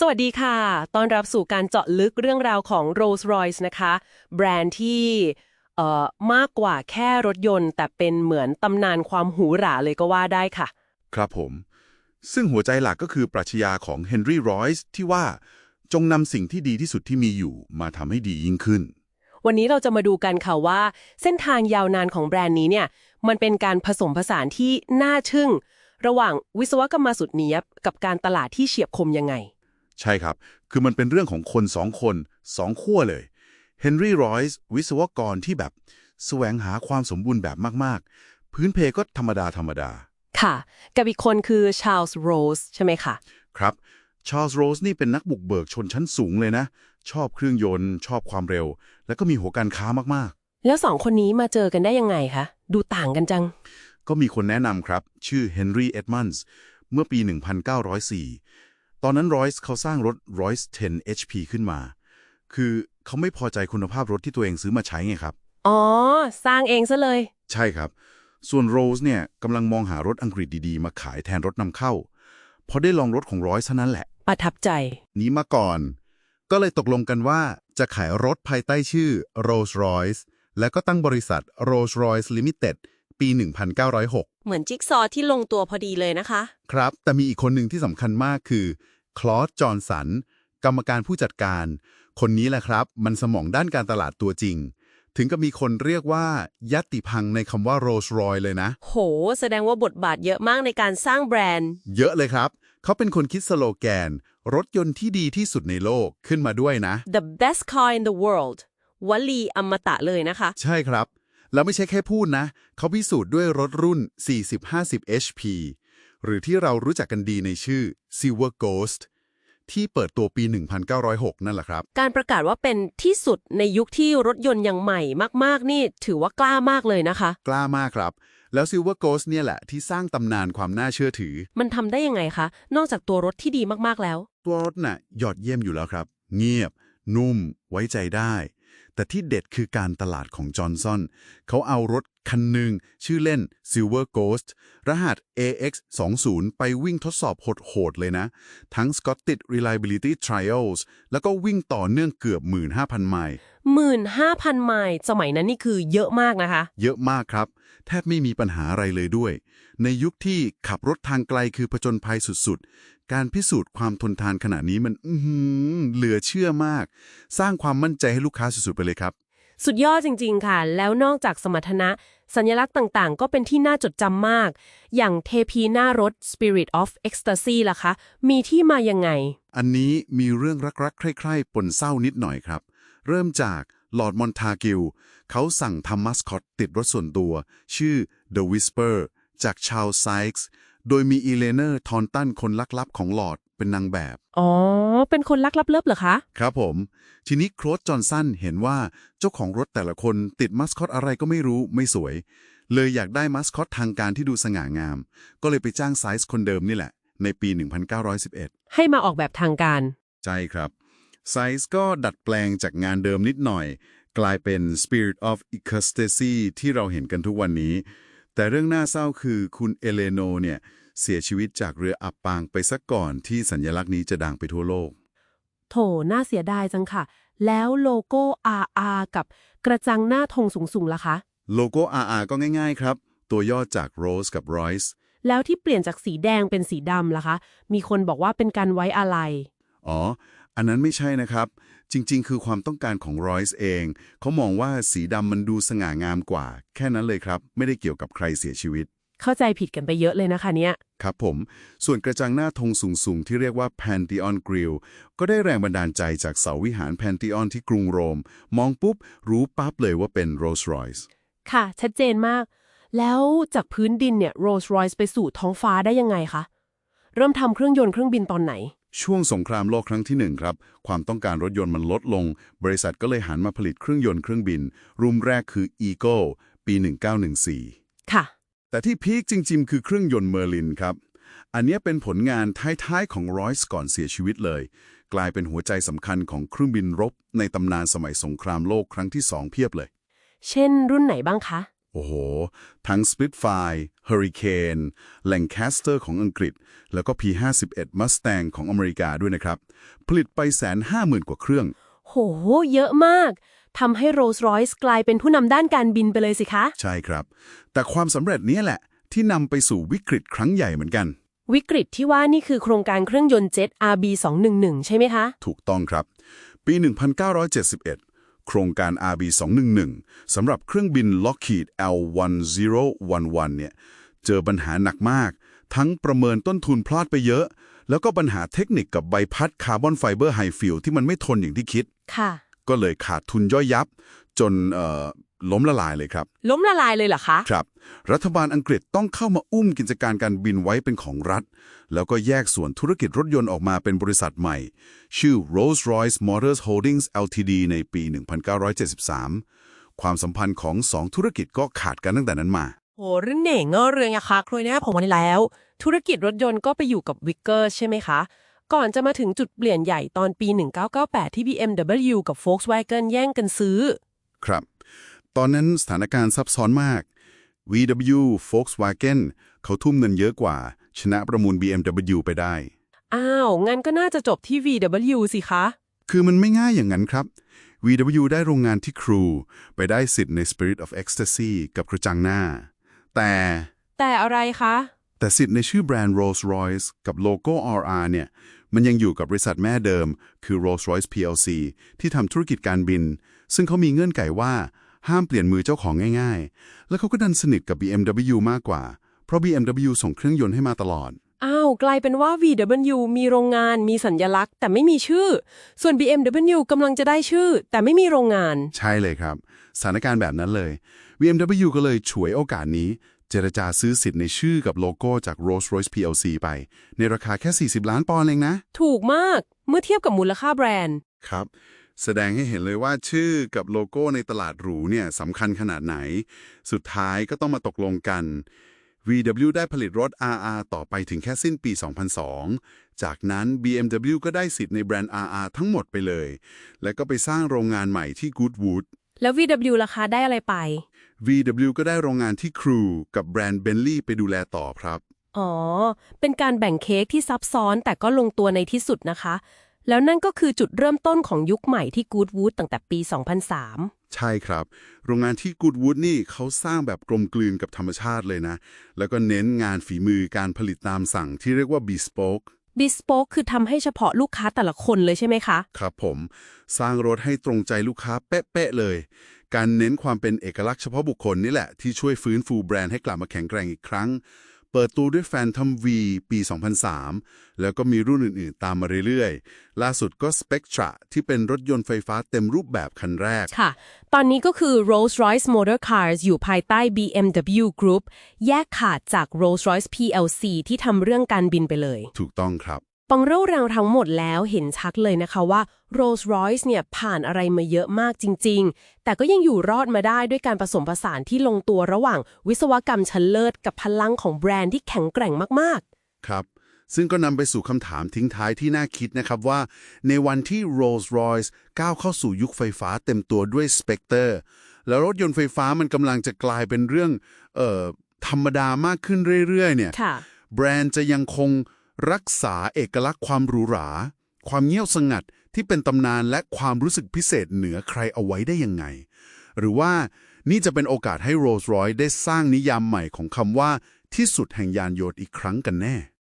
สวัสดีค่ะต้อนรับสู่การเจาะลึกเรื่องราวของ Rolls-Royce นะคะ แบรนด์ที่เอ่อมากกว่าแค่รถยนต์ แต่เป็นเหมือนตำนานความหรูหราเลยก็ว่าได้ค่ะ ครับผม ซึ่งหัวใจหลักก็คือปรัชญาของเฮนรี่รอยส์ที่ว่าจงนำสิ่งที่ดีที่สุดที่มีอยู่มาทำให้ดียิ่งขึ้น วันนี้เราจะมาดูกันค่ะว่า เส้นทางยาวนานของแบรนด์นี้เนี่ยมันเป็นการผสมผสานที่น่าทึ่ง ระหว่างวิศวกรรมสุดเนียบกับการตลาดที่เฉียบคมยังไง ใช่ครับ คือมันเป็นเรื่องของคนสองคนสองขั้วเลยเฮนรี่รอยส์วิศวกรที่แบบแสวงหาความสมบูรณ์แบบมากๆ พื้นเพก็ธรรมดาธรรมดา ค่ะ กับอีกคนคือชาร์ลส์โรสใช่ไหมคะ ครับ ชาร์ลส์โรสนี่เป็นนักบุกเบิกชนชั้นสูงเลยนะ ชอบเครื่องยนต์ ชอบความเร็ว แล้วก็มีหัวการค้ามากแล้วสองคนนี้มาเจอกันได้ยังไงคะ ดูต่างกันจังๆก็มีคนแนะนำครับ ชื่อเฮนรี่เอ็ดมันส์เมื่อปี 1904 ตอนนั้นรอยส์เขาสร้างรถ Royce 10 HP ขึ้นมา คือเขาไม่พอใจคุณภาพรถที่ตัวเองซื้อมาใช้ไงครับ อ๋อ สร้างเองซะเลย ใช่ครับ ส่วนโรสเนี่ยกำลังมองหารถอังกฤษดีๆ มาขายแทนรถนำเข้า พอได้ลองรถของรอยส์เท่านั้นแหละ ประทับใจ นี้มาก่อน ก็เลยตกลงกันว่าจะขายรถภายใต้ชื่อ Rolls-Royce และก็ตั้งบริษัท Rolls-Royce Limited ปี 1906 เหมือนจิ๊กซอว์ที่ลงตัวพอดีเลยนะคะ ครับ แต่มีอีกคนหนึ่งที่สำคัญมากคือ คลอสจอห์นสัน กรรมการผู้จัดการ คนนี้แหละครับ มันสมองด้านการตลาดตัวจริง ถึงกับมีคนเรียกว่า ยัตติพังในคำว่า Rolls Royce เลยนะ โห แสดงว่าบทบาทเยอะมากในการสร้างแบรนด์ เยอะเลยครับ เขาเป็นคนคิดสโลแกน รถยนต์ที่ดีที่สุดในโลกขึ้นมาด้วยนะ the best car in the world วลีอมตะเลยนะคะ ใช่ครับ แล้วไม่ใช่แค่พูดนะ เขาพิสูจน์ด้วยรถรุ่น 4050 HP หรือที่เรารู้จักกันดีในชื่อ Silver Ghost ที่เปิดตัวปี 1906 นั่นแหละครับ การประกาศว่าเป็นที่สุดในยุคที่รถยนต์ยังใหม่มากๆ นี่ถือว่ากล้ามากเลยนะคะ กล้ามากครับ แล้ว Silver Ghost เนี่ยแหละที่สร้างตำนานความน่าเชื่อถือ มันทำได้ยังไงคะ นอกจากตัวรถที่ดีมากๆแล้ว ตัวรถน่ะยอดเยี่ยมอยู่แล้วครับ เงียบ นุ่ม ไว้ใจได้ แต่ที่เด็ดคือการตลาดของจอห์นสันเขาเอารถ คันหนึ่ง ชื่อเล่น Silver Ghost รหัส AX 20 ไปวิ่งทดสอบโหดๆเลยนะ ทั้ง Scottish Reliability Trials แล้วก็วิ่งต่อเนื่องเกือบ 15,000 ไมล์15,000 ไมล์สมัยนั้นนี่คือเยอะมากนะคะ เยอะมากครับ แทบไม่มีปัญหาอะไรเลยด้วย ในยุคที่ขับรถทางไกลคือผจญภัยสุดๆ การพิสูจน์ความทนทานขนาดนี้มันอื้อหือเหลือเชื่อมาก สร้างความมั่นใจให้ลูกค้าสุดๆไปเลยครับ สุดยอดจริง ๆ ค่ะ แล้วนอกจากสมรรถนะ สัญลักษณ์ต่างๆ ก็เป็นที่น่าจดจำมาก อย่างเทพีหน้ารถ Spirit of Ecstasy ล่ะคะ มีที่มายังไง อันนี้มีเรื่องรักๆ ใคร่ๆ ปนเศร้านิดหน่อยครับ เริ่มจากลอร์ดมอนทากิล เขาสั่งทำมัสคอตติดรถส่วนตัว ชื่อ The Whisper จากชาวไซค์โดยมีอีเลเนอร์ทอนตันคนลักลับของลอร์ด เป็นนางแบบ อ๋อ เป็นคนลักลับเลิบเหรอคะ ครับผม ทีนี้โครสจอห์นสันเห็นว่าเจ้าของรถแต่ละคนติดมัสคอตอะไรก็ไม่รู้ไม่สวย เลยอยากได้มัสคอตทางการที่ดูสง่างาม ก็เลยไปจ้างไซส์คนเดิมนี่แหละ ในปี 1911 ให้มาออกแบบทางการ ใช่ครับไซส์ก็ดัดแปลงจากงานเดิมนิดหน่อย กลายเป็น Spirit of Ecstasy ที่เราเห็นกันทุกวันนี้ แต่เรื่องน่าเศร้าคือคุณเอเลโนเนี่ย เสียชีวิตจากเรืออับปางไปซะก่อนที่สัญลักษณ์นี้จะดังไปทั่วโลก โถน่าเสียดายจังค่ะ แล้วโลโก้ RR กับกระจังหน้าธงสูงๆล่ะคะ โลโก้ RR ก็ง่ายๆครับ ตัวย่อจาก Rose กับ Royce แล้วที่เปลี่ยนจากสีแดงเป็นสีดำล่ะคะ มีคนบอกว่าเป็นการไว้อะไร อ๋อ อันนั้นไม่ใช่นะครับ จริงๆ คือความต้องการของ Royce เอง เขามองว่าสีดำมันดูสง่างามกว่า แค่นั้นเลยครับ ไม่ได้เกี่ยวกับใครเสียชีวิต เข้าใจผิดกันไปเยอะเลยนะคะเนี่ย ครับผม ส่วนกระจังหน้าธงสูง ๆ ที่เรียกว่า Pantheon Grill ก็ได้แรงบันดาลใจจากเสาวิหาร Pantheon ที่กรุงโรม มองปุ๊บ รู้ปั๊บเลยว่าเป็น Rolls Royce ค่ะ ชัดเจนมาก แล้วจากพื้นดินเนี่ย Rolls Royce ไปสู่ท้องฟ้าได้ยังไงคะ เริ่มทำเครื่องยนต์เครื่องบินตอนไหน ช่วงสงครามโลกครั้งที่หนึ่งครับ ความต้องการรถยนต์มันลดลง บริษัทก็เลยหันมาผลิตเครื่องยนต์เครื่องบิน รุ่นแรกคือ Eagle ปี 1914ค่ะ แต่ที่พีคจริง ๆ คือเครื่องยนต์เมอร์ลินครับ อันเนี้ยเป็นผลงานท้ายๆของรอยส์ก่อนเสียชีวิตเลย กลายเป็นหัวใจสำคัญของเครื่องบินรบ ในตำนานสมัยสงครามโลกครั้งที่สองเพียบเลย เช่นรุ่นไหนบ้างคะโโอ้โห ทั้ง Spitfire Hurricane Lancaster ของอังกฤษ แล้วก็ P51 Mustang ของอเมริกาด้วยนะครับ ผลิตไปแสนห้าหมื่นกว่าเครื่อง โห เยอะมาก ทำให้ Rolls-Royce กลายเป็นผู้นำด้านการบินไปเลยสิคะ ใช่ครับ แต่ความสำเร็จเนี้ยแหละ ที่นำไปสู่วิกฤตครั้งใหญ่เหมือนกัน วิกฤตที่ว่านี่คือโครงการเครื่องยนต์เจ็ต RB211 ใช่ไหมคะ ถูกต้องครับ ปี 1971 โครงการ RB211 สำหรับเครื่องบิน Lockheed L1011 เนี่ยเจอปัญหาหนักมาก ทั้งประเมินต้นทุนพลาดไปเยอะ แล้วก็ปัญหาเทคนิคกับใบพัดคาร์บอนไฟเบอร์ไฮฟิลที่มันไม่ทนอย่างที่คิดค่ะ ก็เลยขาดทุนย่อยยับ จนเอ่อล้มละลายเลยครับ ล้มละลายเลยเหรอคะ ครับ รัฐบาลอังกฤษต้องเข้ามาอุ้มกิจการการบินไว้เป็นของรัฐ แล้วก็แยกส่วนธุรกิจรถยนต์ออกมาเป็นบริษัทใหม่ ชื่อ Rolls-Royce Motors Holdings Ltd ในปี 1973 ความสัมพันธ์ของสองธุรกิจก็ขาดกันตั้งแต่นั้นมา โหเรื่องเหน่งเงอเรืองอะคะครุยเนี่ยผมวันนี้แล้ว ธุรกิจรถยนต์ก็ไปอยู่กับวิกเกอร์ใช่ไหมคะ ก่อนจะมาถึงจุดเปลี่ยนใหญ่ตอนปี 1998 ที่ BMW กับ Volkswagen แย่งกันซื้อ ครับ ตอนนั้นสถานการณ์ซับซ้อนมาก VW Volkswagen เขาทุ่มเงินเยอะกว่า ชนะประมูล BMW ไปได้ อ้าว งั้นก็น่าจะจบที่ VW สิคะ คือมันไม่ง่ายอย่างนั้นครับ VW ได้โรงงานที่ครู ไปได้สิทธิ์ใน Spirit of Ecstasy กับกระจังหน้า แต่แต่อะไรคะ แต่สิทธิ์ในชื่อแบรนด์ Rolls-Royce กับโลโก้ RR เนี่ย มันยังอยู่กับบริษัทแม่เดิม คือ Rolls-Royce PLC ที่ทำธุรกิจการบิน ซึ่งเขามีเงื่อนไขว่าห้ามเปลี่ยนมือเจ้าของง่ายๆ แล้วเขาก็ดันสนิทกับ BMW มากกว่า เพราะ BMW ส่งเครื่องยนต์ให้มาตลอด อ้าว กลายเป็นว่า VW มีโรงงาน มีสัญญลักษณ์ แต่ไม่มีชื่อ ส่วน BMW กำลังจะได้ชื่อ แต่ไม่มีโรงงาน ใช่เลยครับ สถานการณ์แบบนั้นเลย BMW ก็เลยฉวยโอกาสนี้ เจรจาซื้อสิทธิ์ในชื่อกับโลโก้จาก Rolls-Royce PLC ไป ในราคาแค่ 40 ล้านปอนด์เองนะ ถูกมากเมื่อเทียบกับมูลค่าแบรนด์ ครับ แสดงให้เห็นเลยว่าชื่อกับโลโก้ในตลาดหรูเนี่ยสำคัญขนาดไหน สุดท้ายก็ต้องมาตกลงกัน VW ได้ผลิตรถ RR ต่อไปถึงแค่สิ้นปี 2002 จากนั้น BMW ก็ได้สิทธิ์ในแบรนด์ RR ทั้งหมดไปเลย และก็ไปสร้างโรงงานใหม่ที่ Goodwood แล้ว VW ราคาได้อะไรไป VW ก็ได้โรงงานที่ครูกับแบรนด์ Bentley ไปดูแลต่อครับ อ๋อ เป็นการแบ่งเค้กที่ซับซ้อนแต่ก็ลงตัวในที่สุดนะคะ แล้วนั่นก็คือจุดเริ่มต้นของยุคใหม่ที่ Goodwood ตั้งแต่ปี 2003 ใช่ครับ โรงงานที่ Goodwood นี่เขาสร้างแบบกลมกลืนกับธรรมชาติเลยนะ แล้วก็เน้นงานฝีมือการผลิตตามสั่งที่เรียกว่า bespoke Bespoke คือทำให้เฉพาะลูกค้าแต่ละคนเลยใช่ไหมคะ ครับผม สร้างรถให้ตรงใจลูกค้าเป๊ะๆเลย การเน้นความเป็นเอกลักษณ์เฉพาะบุคคลนี่แหละ ที่ช่วยฟื้นฟูแบรนด์ให้กลับมาแข็งแกร่งอีกครั้ง เปิดตัวด้วย Phantom V ปี 2003 แล้วก็มีรุ่นอื่นๆ ตามมาเรื่อยๆ ล่าสุดก็ Spectra ที่เป็นรถยนต์ไฟฟ้าเต็มรูปแบบคันแรก ค่ะ ตอนนี้ก็คือ Rolls-Royce Motor Cars อยู่ภายใต้ BMW Group แยกขาดจาก Rolls-Royce PLC ที่ทำเรื่องการบินไปเลย ถูกต้องครับ ฟังเรื่องราวทั้งหมดแล้วเห็นชัดเลยนะคะว่า Rolls-Royce เนี่ยผ่านอะไรมาเยอะมากจริง ๆ แต่ก็ยังอยู่รอดมาได้ด้วยการผสมผสานที่ลงตัวระหว่างวิศวกรรมชั้นเลิศกับพลังของแบรนด์ที่แข็งแกร่งมากครับ ซึ่งก็นำไปสู่คำถามทิ้งท้ายที่น่าคิดนะครับว่า ในวันที่ Rolls-Royce ก้าวเข้าสู่ยุคไฟฟ้าเต็มตัวด้วย Spectre แล้วรถยนต์ไฟฟ้ามันกำลังจะกลายเป็นเรื่องเอ่อธรรมดามากขึ้นเรื่อยๆ เนี่ยๆค่ะแบรนด์จะยังคง รักษาเอกลักษณ์ความหรูหรา ความเงียบสงัดที่เป็นตำนานและความรู้สึกพิเศษเหนือใครเอาไว้ได้ยังไง หรือว่านี่จะเป็นโอกาสให้โรสรอยด์ได้สร้างนิยามใหม่ของคำว่าที่สุดแห่งยานยนต์อีกครั้งกันแน่